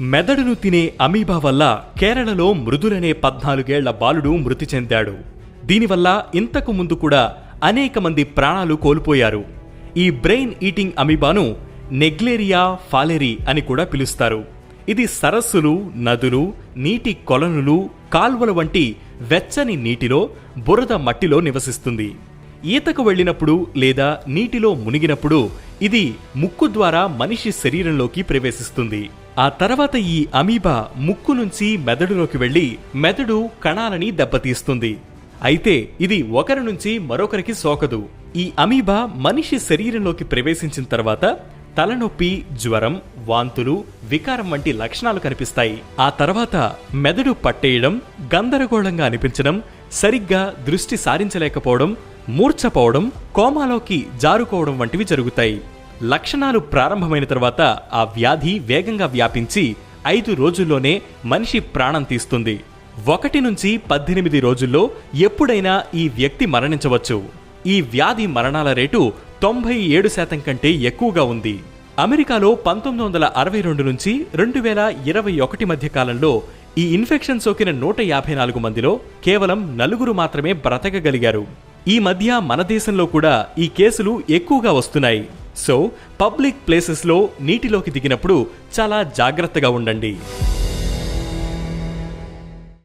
మెదడును తినే అమీబా వల్ల కేరళలో మృదులనే పద్నాలుగేళ్ళ బాలుడు మృతి చెందాడు. దీనివల్ల ఇంతకు ముందు కూడా అనేక మంది ప్రాణాలు కోల్పోయారు. ఈ బ్రెయిన్ ఈటింగ్ అమీబాను నెగ్లేరియా ఫాలెరీ అని కూడా పిలుస్తారు. ఇది సరస్సులు నదులు నీటి కొలనులు కాల్వల వంటి వెచ్చని నీటిలో బురద మట్టిలో నివసిస్తుంది. ఈతకు వెళ్ళినప్పుడు లేదా నీటిలో మునిగినప్పుడు ఇది ముక్కు ద్వారా మనిషి శరీరంలోకి ప్రవేశిస్తుంది. ఆ తర్వాత ఈ అమీబా ముక్కు నుంచి మెదడులోకి వెళ్ళి మెదడు కణాలని దెబ్బతీస్తుంది. అయితే ఇది ఒకరి నుంచి మరొకరికి సోకదు. ఈ అమీబా మనిషి శరీరంలోకి ప్రవేశించిన తర్వాత తలనొప్పి జ్వరం వాంతులు వికారం వంటి లక్షణాలు కనిపిస్తాయి. ఆ తర్వాత మెదడు పట్టేయడం గందరగోళంగా అనిపించడం సరిగ్గా దృష్టి సారించలేకపోవడం మూర్ఛపోవడం కోమాలోకి జారుకోవడం వంటివి జరుగుతాయి. లక్షణాలు ప్రారంభమైన తర్వాత ఆ వ్యాధి వేగంగా వ్యాపించి ఐదు రోజుల్లోనే మనిషి ప్రాణం తీస్తుంది. ఒకటి నుంచి పద్దెనిమిది రోజుల్లో ఎప్పుడైనా ఈ వ్యక్తి మరణించవచ్చు. ఈ వ్యాధి మరణాల రేటు తొంభై ఏడు శాతం కంటే ఎక్కువగా ఉంది. అమెరికాలో పంతొమ్మిది వందల అరవై రెండు నుంచి రెండు వేల ఇరవై ఒకటి మధ్య కాలంలో ఈ ఇన్ఫెక్షన్ సోకిన నూట యాభై నాలుగు మందిలో కేవలం నలుగురు మాత్రమే బ్రతకగలిగారు. ఈ మధ్య మన దేశంలో కూడా ఈ కేసులు ఎక్కువగా వస్తున్నాయి. సో పబ్లిక్ ప్లేసెస్లో నీటిలోకి దిగినప్పుడు చాలా జాగ్రత్తగా ఉండండి.